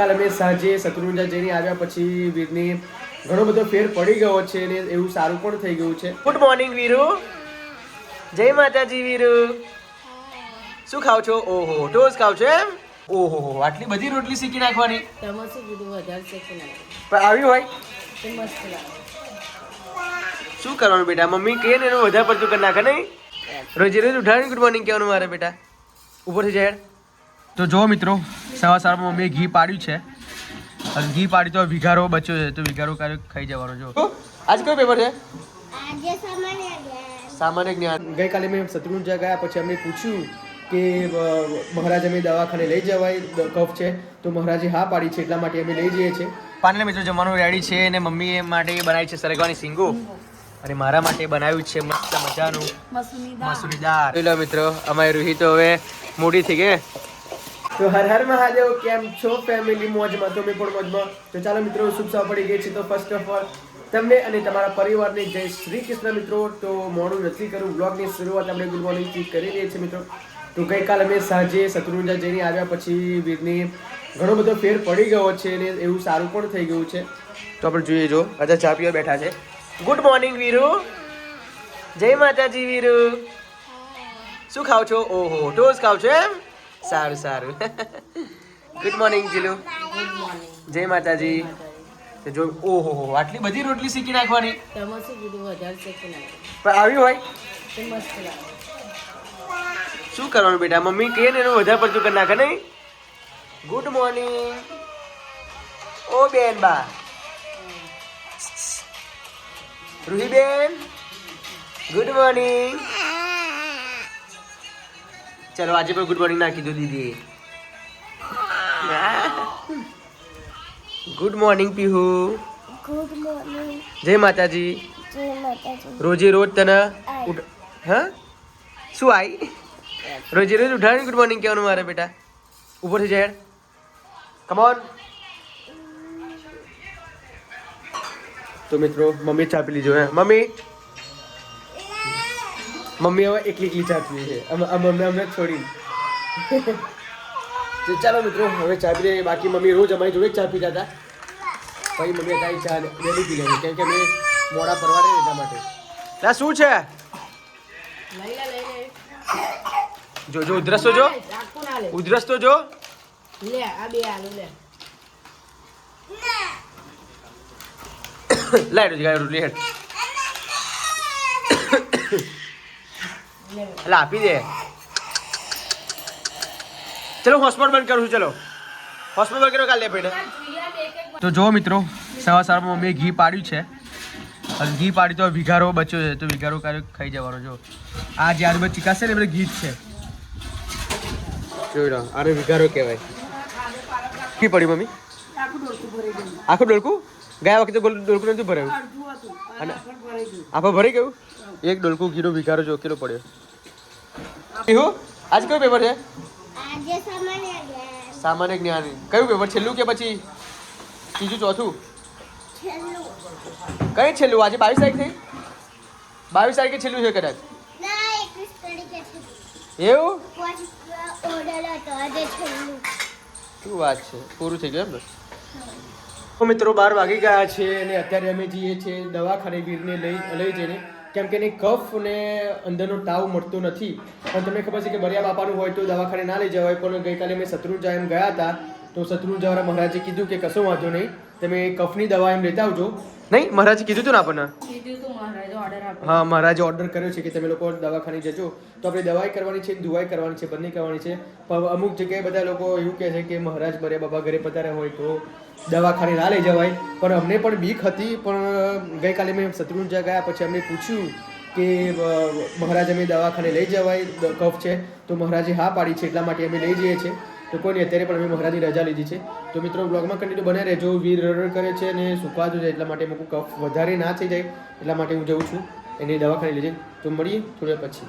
ગઈકાલે અમે સાંજે શત્રુંજા જઈને આવ્યા પછી વીરને ઘણો બધો ફેર પડી ગયો છે અને એવું સારું પણ થઈ ગયું છે. ગુડ મોર્નિંગ વીરુ જય માતાજી વીરુ શું ખાવ છો? ઓહો ટોસ ખાવ છો એમ? ઓહો આટલી બધી રોટલી શીખી નાખવાની? તમે શું કીધું? વધારે શેકી નાખો પણ આવી હોય? મસ્ત શું કરવાનું બેટા? મમ્મી કહે ને એનું વધારે પડતું કરી નાખે નહીં? રોજે રોજ ઉઠાડી ગુડ મોર્નિંગ કહેવાનું મારે બેટા? ઉપર થઈ જાય તો જો મિત્રો સવાર સવારમાં મમ્મીએ ઘી પાડ્યું છે. અને ઘી પાડી તો વિઘારો બચ્યો છે તો વિઘારો કાર્ય ખાઈ જવાનો જો આજ કયો પેપર છે? સામાન્ય જ્ઞાન. ગઈકાલે મેં શત્રુંજા ગયા પછી અમને પૂછ્યું કે મહારાજ અમે દવાખાને લઈ જવાય કફ છે તો મહારાજે હા પાડી છે એટલા માટે અમે લઈ જઈએ છીએ. પાનલે મિત્રો જમવાનું રેડી છે અને મમ્મી માટે બનાવી છે સરગવાની સિંગો. અને મારા માટે બનાવ્યું છે મસ્ત મજાનું મસૂરી દાળ. મિત્રો અમારી રૂહી તો હવે મોટી થઈ ગઈ તો હર હર મહાદેવ, કેમ છો ફેમિલી મોજમાં તો મેં પણ મોજમાં. તો ચાલો મિત્રો, શુભ સવાર પડી ગઈ છે. તો ફર્સ્ટ ઓફ ઓલ તમને અને તમારા પરિવારને જય શ્રી કૃષ્ણ મિત્રો. તો મોડું નથી કરું બ્લોગની શરૂઆત આપણે ગુડ મોર્નિંગથી કરી દઈએ છીએ મિત્રો. તો ગઈકાલ અમે સાંજે શત્રુંજા જઈને આવ્યા પછી વીરને ઘણો બધો ફેર પડી ગયો છે અને એવું સારું પણ થઈ ગયું છે. તો આપણે જોઈએ જો રાજા ચા પીવા બેઠા છે. Good morning Viru. જય માતાજી વીરુ. શું ખાવ છો? ઓહો ટોસ ખાવ છો એમ? સારું સારું. Good morning Jilu. જય માતાજી. તો જો ઓહો હો આટલી બધી રોટલી શીખી નાખવાની? પણ આવી હોય? શું કરવાનું બેટા? મમ્મી કહે ને એનું વધારે પડતું કરી નાખે નહીં? ગુડ મોર્નિંગ ઓ બેન બા. રૂહી બેન. ગુડ મોર્નિંગ ચલો આજે પણ ગુડ મોર્નિંગ નાખી દો દીદી. Good morning Pihu. Good morning જય માતાજી. જય માતાજી. રોજે રોજ તને ઉઠ હા? શું આવી રોજે રોજ ઉઠાડી ગુડ મોર્નિંગ કહેવાનું મારે બેટા? ઉપર થઈ જાય કમોન તો મિત્રો મમ્મી ચા પી લીધો હે. મમ્મી. મમ્મી હવે એકલી એકલી ચા પીએ છે. અમ અમ- અમને અમને છોડી તો ચાલો મિત્રો હવે ચા પી લઈએ બાકી મમ્મી રોજ અમારી જોડે જ ચા પીતા હતા. પછી મમ્મી કાંઈ ચા રેડી પી લેવી કેમ કે અમે મોડા પરવારે ને એટલા માટે. ના શું છે? લઈ લે લઈ લે જો જો ઉધરસ તો જો. રાખું ના લે ઉધરસ તો જો. લે આ બે આલુ લે. લાઈટ જ ગાય રોટલી હેઠ. એટલે આપી દે. ચલો હોસ્પિટલ બંધ કરું છું ચલો. હોસ્પિટલ બંધ કરો કાલે પેટે તો જો મિત્રો સવા સવારમાં મમ્મીએ ઘી પાડ્યું છે. અને ઘી પાડી તો વિઘારો બચ્યો છે તો વિઘારો કાર્ય ખાઈ જવાનો જો. આ જે આજુબાજુ ચીકાશે ને એ બધું ઘી જ છે. જોઈ લો આને વિઘારો કહેવાય. ઘી પડ્યું મમ્મી? આખું ડોલકું ગયું. વખતે ડોલકું નથી ભરાયું? અને ભરાઈ આપણે ભરી ગયું? એક ડોલકું ઘીનો જો કેટલો પડ્યો. પીહુ આજ કયું પેપર છે? સામાન્ય જ્ઞાન. કયું પેપર? છેલ્લું કે પછી ત્રીજું ચોથું? કઈ છેલ્લું? આજે બાવીસ તારીખ થઈ? બાવીસ તારીખે છેલ્લું છે કદાચ. ના એકવીસ તારીખે છે એવું? શું વાત છે? પૂરું થઈ ગયું એમ ને? મિત્રો બાર વાગી ગયા છે અને અત્યારે અમે જઈએ છીએ દવાખાને વીરને લઈ લઈ જઈને. કેમ કે એને કફ ને અંદરનો તાવ મળતો નથી. પણ તમને ખબર છે કે બરિયા બાપાનું હોય તો દવાખાને ના લઈ જવાય, પણ ગઈકાલે અમે શત્રુંજા એમ ગયા હતા, તો શત્રુંજાવાળા મહારાજે કીધું કે કશો વાંધો નહીં, તમે કફની દવા એમ લેતા આવજો. નહીં મહારાજે કીધું હતું ને આપણને? હા મહારાજે ઓર્ડર કર્યો છે કે તમે લોકો દવાખાને જજો. તો આપણે દવાઈ કરવાની છે દુવાઈ કરવાની છે બંને કરવાની છે. પણ અમુક જગ્યાએ બધા લોકો એવું કહે છે કે મહારાજ મર્યા બાબા ઘરે પધાર્યા હોય તો દવાખાને ના લઈ જવાય. પણ અમને પણ બીક હતી પણ ગઈકાલે મેં શત્રુંજા ગયા પછી અમને પૂછ્યું કે મહારાજ અમે દવાખાને લઈ જવાય કફ છે. તો મહારાજે હા પાડી છે એટલા માટે અમે લઈ જઈએ છીએ. તો કોઈ નહીં અત્યારે પણ અમે મહારાજની રજા લીધી છે. તો મિત્રો બ્લોગમાં કન્ટિન્યુ બને રહેજો. વીર રડ કરે છે અને સુકાતું જાય એટલા માટે મૂકું કફ વધારે ના થઈ જાય એટલા માટે હું જઉં છું. એની દવાખાને લીધી તો મળીએ થોડા પછી.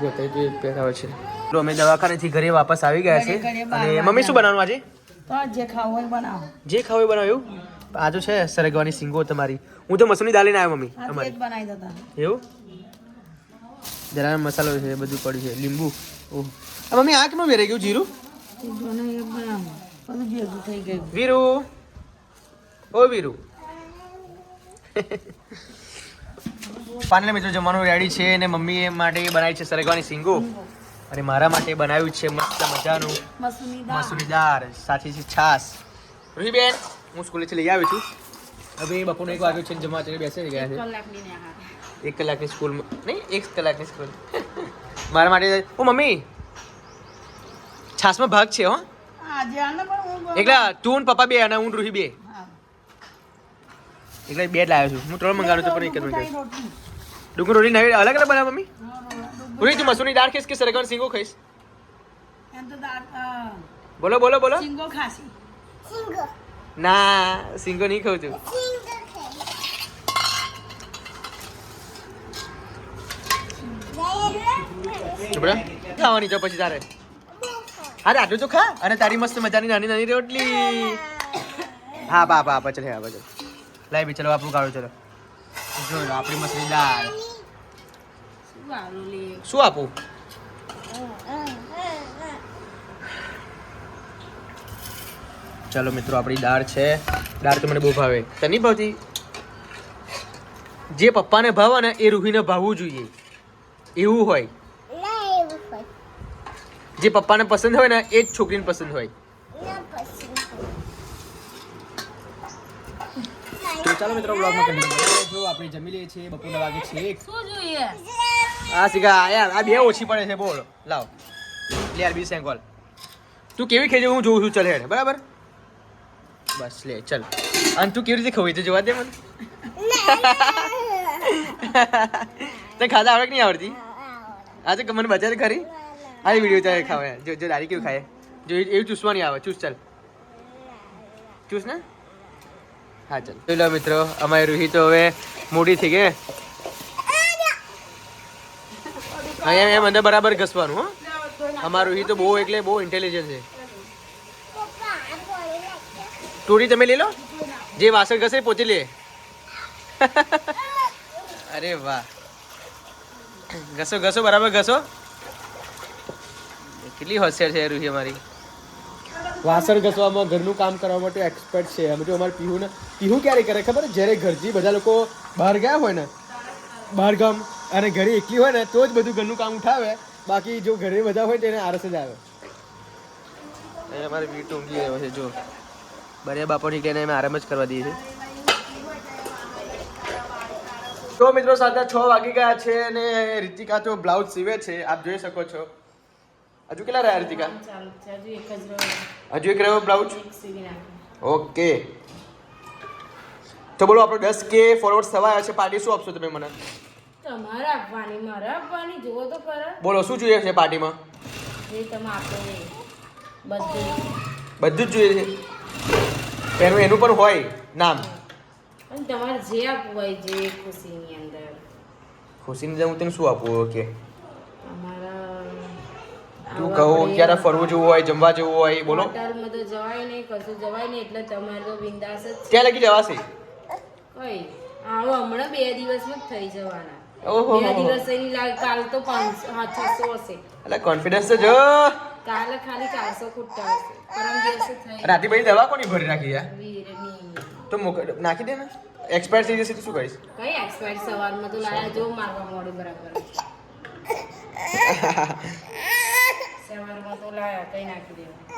જો અત્યારે જે પહેરાવે છે. તો અમે દવાખાનેથી ઘરે વાપસ આવી ગયા છે. અને મમ્મી શું બનાવવાનું આજે? તો જે ખાવું હોય બનાવો. જે ખાવું એ બનાવ્યું આ તો છે સરગવાની સિંગો તમારી. હું તો મસૂરની દાળ લઈને આવ્યો મમ્મી તમારી બનાવી દેતા એવું? જરા મસાલો છે બધું પડ્યું છે. લીંબુ. ઓહ. મમ્મી આ કેમ વેરાઈ ગયું? જીરું? વીરુ. ઓ વીરુ. ફાઇનલી મિત્રો જમવાનું રેડી છે અને મમ્મી માટે બનાવી છે સરગવાની સિંગો. અને મારા માટે બનાવ્યું છે મસ્ત મજાનું મસૂરી દાળ. સાથે છે છાસ રૂહીબેન હું સ્કૂલેથી લઈ આવ્યો છું. હવે બપોરનો એક વાગ્યો છે ને જમવા અત્યારે બેસે ગયા છે એક કલાકની સ્કૂલ નહીં એક કલાકની સ્કૂલ. મારા માટે ઓ મમ્મી છાસમાં ભાગ છે હો. એકલા તું ને પપ્પા બે અને હું રૂહી બે. એકલા બે લાવ્યો છું. હું ત્રણ મંગાવ્યો તો પણ એક જ ડુંગળી મંગાવ્યો ડુંગર રોટી નવી અલગ અલગ બનાવ મમ્મી. રૂહી તું મસૂરની દાળ ખાઈશ કે સરગવાનું સિંગો ખાઈશ? એમ તો દાળ અ, બોલો બોલો બોલો. સિંગો ખાસી. સિંગો ના સિંગો નહીં ખાઉં છું. સિંગો ખાવાની તો પછી તારે. અરે, આટલું તો ખા. અને તારી મસ્ત મજાની નાની નાની રોટલી. હા, બા બા બા, ચલ, હા બા ચલ. લાઈ બી, ચલો, આપણું કાઢો ચલો. જો આપણી મસરી દાળ. શું આપું? ચાલો, મિત્રો, આપણી દાળ છે. દાળ તો મને બહુ ભાવે. તને નહીં ભાવતી? જે પપ્પાને ભાવે ને એ રૂહીને ભાવવું જોઈએ. એવું હોય. જે પપ્પાને પસંદ હોય ને એ જ છોકરીને પસંદ હોય. ના પસંદ તો ચાલો મિત્રો બ્લોગમાં કન્ટિન્યુ જો આપણે જમી લઈએ છીએ બપોરના વાગે છે એક. શું જોઈએ? આ સિગા યાર આ બે ઓછી પડે છે બોલ. લાવ. લે યાર બી સેંગોલ તું કેવી ખેજે હું જોઉં છું ચલ હેડ બરાબર? બસ લે ચલ. અને તું કેવી રીતે ખવાય તો જોવા દે મને. તને ખાતા આવડે કે નહીં આવડતી? આ તો મને બચારે ખરી આ વીડિયો ચાલે ખાવે જો જો દારી કેવું ખાય? જો એવું ચૂસવાની આવે. ચૂસ, ચાલ. ચૂસ ને? હા, ચાલ. ચલો મિત્રો, અમારી રૂહી તો હવે મોટી થઈ ગઈ અહીંયા એમ અંદર બરાબર ઘસવાનું, હો. અમારું રૂહી તો બહુ એટલે બહુ ઇન્ટેલિજન્ટ છે. ટોરી તમે લઈ લો. જે વાસણ ઘસે પોતે લે. અરે વાહ. ઘસો ઘસો, બરાબર ઘસો. કેટલી હોશિયાર છે રૂહી અમારી. વાસણ ઘસવામાં ઘરનું કામ કરવા માટે એક્સપર્ટ છે. અમે જો અમારે પીહુ ને પીહુ ક્યારે કરે ખબર? જ્યારે ઘરજી બધા લોકો બહાર ગયા હોય ને બહાર ગામ અને ઘરે એકલી હોય ને તો જ બધું ઘરનું કામ ઉઠાવે. બાકી જો ઘરે બધા હોય તો એને આરસ જ આવે. અહીંયા અમારે બી ઊંઘી રહ્યો છે જો. બરે બાપો નીકળીને અમે આરામ જ કરવા દઈએ છીએ. તો મિત્રો સાંજના છ વાગી ગયા છે અને રીતિકા તો બ્લાઉઝ સીવે છે. આપ જોઈ શકો છો. હજુ કેટલા રહ્યા રીતિકા? હજુ એક રહ્યો બ્લાઉઝ? ઓકે. તો બોલો આપણે દસ કે ફોલોઅર્સ થવા આવ્યા છે પાર્ટી શું આપશો તમે મને? તમારે આપવાની મારે આપવાની જુઓ તો ખરા. બોલો શું જોઈએ છે પાર્ટીમાં? જે તમે આપો બધું. બધું જ જોઈએ છે. એનું એનું પણ હોય નામ. અને તમારે જે આપવું હોય જે ખુશીની અંદર. ખુશીની અંદર હું તને શું આપું? ઓકે. અમારા તું કહો ક્યારે ફરવું જવું હોય જમવા જવું હોય બોલો. હોટલમાં તો જવાય નહીં કશું જવાય નહીં એટલે તમારે તો બિંદાસ જ ક્યાં લગી જવાશે? કઈ? આવો હમણાં બે દિવસમાં જ થઈ જવાના. ઓહો. બે દિવસ એની લાગ કાલ તો પાંચસો હા છસો હશે. એટલે કોન્ફિડન્સ તો જો. કાલે ખાલી ચારસો ખૂટતા હશે પરમ દિવસે થઈ રાતે પછી દવા કોની ભરી રાખી યાર? તો મોક નાખી દે ને. એક્સપાયર થઈ જશે તો શું કરીશ? કઈ એક્સપાયર સવારમાં તો લાયા જો મારવા મોડું બરાબર.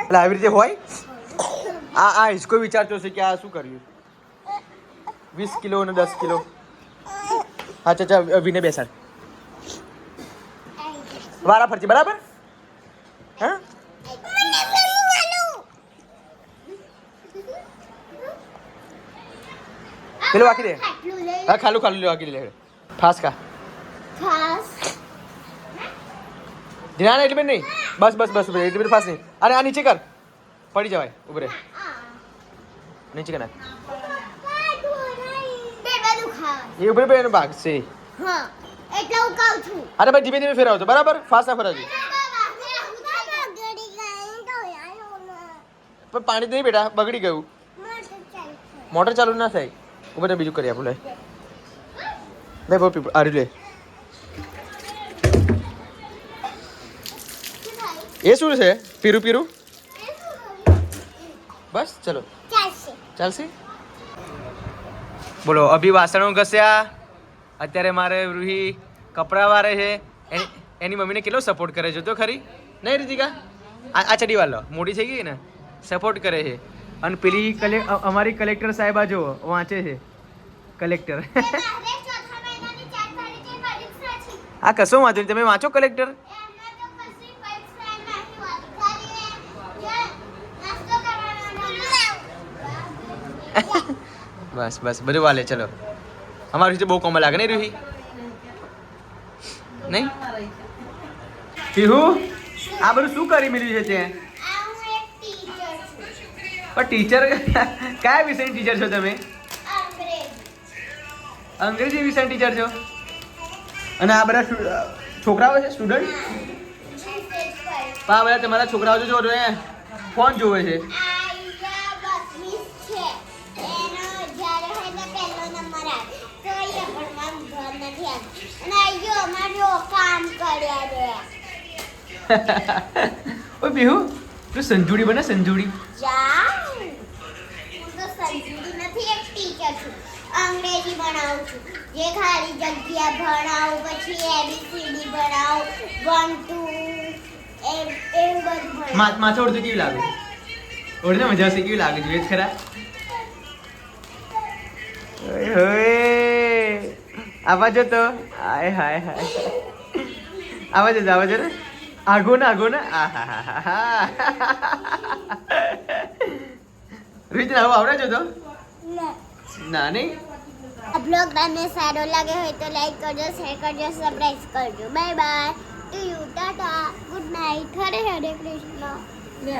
એટલે આવી રીતે હોય? આ આ હિસકો વિચારતો છે કે આ શું કર્યું? વીસ કિલો અને દસ કિલો. હા ચાચા વિને બેસાડ. વારા ફરતી બરાબર? હા? પેલું વાકી દે. આટલું લઈ હા, ખાલું ખાલું લે વાકી લે ફાસ ખા. ખાસ ધ્યાન ના એટલી બેન નહીં. બસ બસ બસ ઉભરે એટલી બેન ફાસ નહીં. અરે આ નીચે કર. પડી જવાય ઉભરે નીચે કર નાખ બધું એ ઉભરે ભાઈ એનો ભાગ છે. અરે ભાઈ ધીમે ધીમે ફેરવજો બરાબર? ફાસ્ટ ના ફેરવજો. પણ પાણી નહીં બેટા બગડી ગયું. મોટર ચાલુ ના થાય. ઉભરે બીજું કરી આપું લે. લે પીપળ આરી લે. એ શું છે? પીરું પીરું? બસ ચલો. ચાલશે. બોલો અભી વાસણો ઘસ્યા? અત્યારે મારે રૂહી કપડાં વારે છે. એની મમ્મીને કેટલો સપોર્ટ કરે છે તો ખરી? નહીં રીતિકા? આ આ ચડી વાલો મોટી થઈ ગઈ ને? સપોર્ટ કરે છે. અને પેલી કલે અમારી કલેક્ટર સાહેબા જો વાંચે છે. કલેક્ટર આ કશો વાંધો નહીં. તમે વાંચો કલેક્ટર એમને તો કશી પરીક્ષા નથી હોતી. ખાલી એ જે નાસ્તો કરવાનો બસ બસ બધું વાલે ચલો. અમારી રીતે બહુ કોમ લાગે નહીં રૂહી? નહીં? પીહુ આ બધું શું કરી મળ્યું છે છું પણ ટીચર કયા વિષયની ટીચર છો તમે? અંગ્રેજી વિષયની ટીચર છો? અને આ બધા છોકરાઓ છે સ્ટુડન્ટ હા આ બધા તમારા છોકરાઓ જો જો ફોન જોવે છે. કામ કર્યા રે. ઓય બિહુ તું સંજુડી બને સંજુડી. જા. હું તો સંજુડી નથી એક ટીચર છું. અંગ્રેજી ભણાવું છું. જે ખાલી જગ્યા ભણાવું પછી એબીસીડી ભણાવું. વન ટુ બધું ભણાવું. માથે ઓળતું કેવી લાગે? ઓળને મજા આવશે કેવી લાગે? જોઈએ ખરા. આવા જો તો. હાય હાય હાય. આવા જો આવે છે ને આગો ને આગો ને આ હા હા હા હા રીત આવું આવડે છે તો? ના. ના નહીં? આ બ્લોગ તમને સારો લાગે હોય તો લાઈક કરજો શેર કરજો સબસ્ક્રાઇબ કરજો. Bye bye to you tata good night Hare Hare Krishna લે